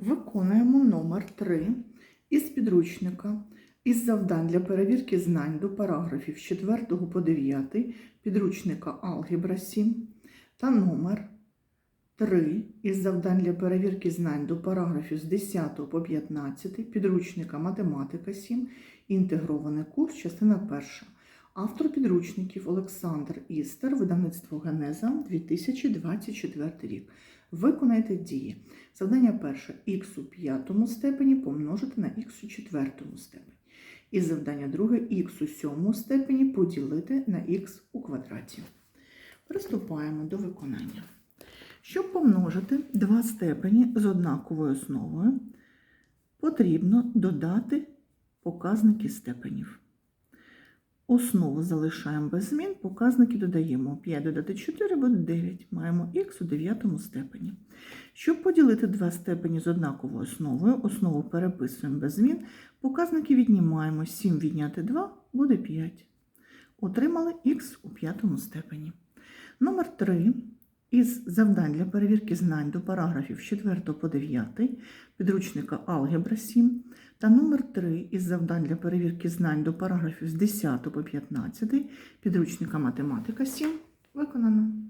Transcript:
Виконуємо номер 3 із підручника із завдань для перевірки знань до параграфів з 4 по 9 підручника Алгебра 7 та номер 3 із завдань для перевірки знань до параграфів з 10 по 15 підручника Математика 7 інтегрований курс, частина 1. Автор підручників Олександр Істер, видавництво Генеза 2024 рік. Виконайте дії. Завдання перше х у п'ятому степені помножити на х у четвертому степені. І завдання друге х у сьомому степені поділити на х у квадраті. Приступаємо до виконання. Щоб помножити два степені з однаковою основою, потрібно додати показники степенів. Основу залишаємо без змін, показники додаємо. 5 додати 4 буде 9. Маємо х у 9 степені. Щоб поділити два степені з однаковою основою, основу переписуємо без змін, показники віднімаємо. 7 відняти 2 буде 5. Отримали х у 5 степені. Номер 3. Із завдань для перевірки знань до параграфів з 4 по 9 підручника Алгебра 7 та номер 3 із завдань для перевірки знань до параграфів з 10 по 15 підручника Математика 7 виконано.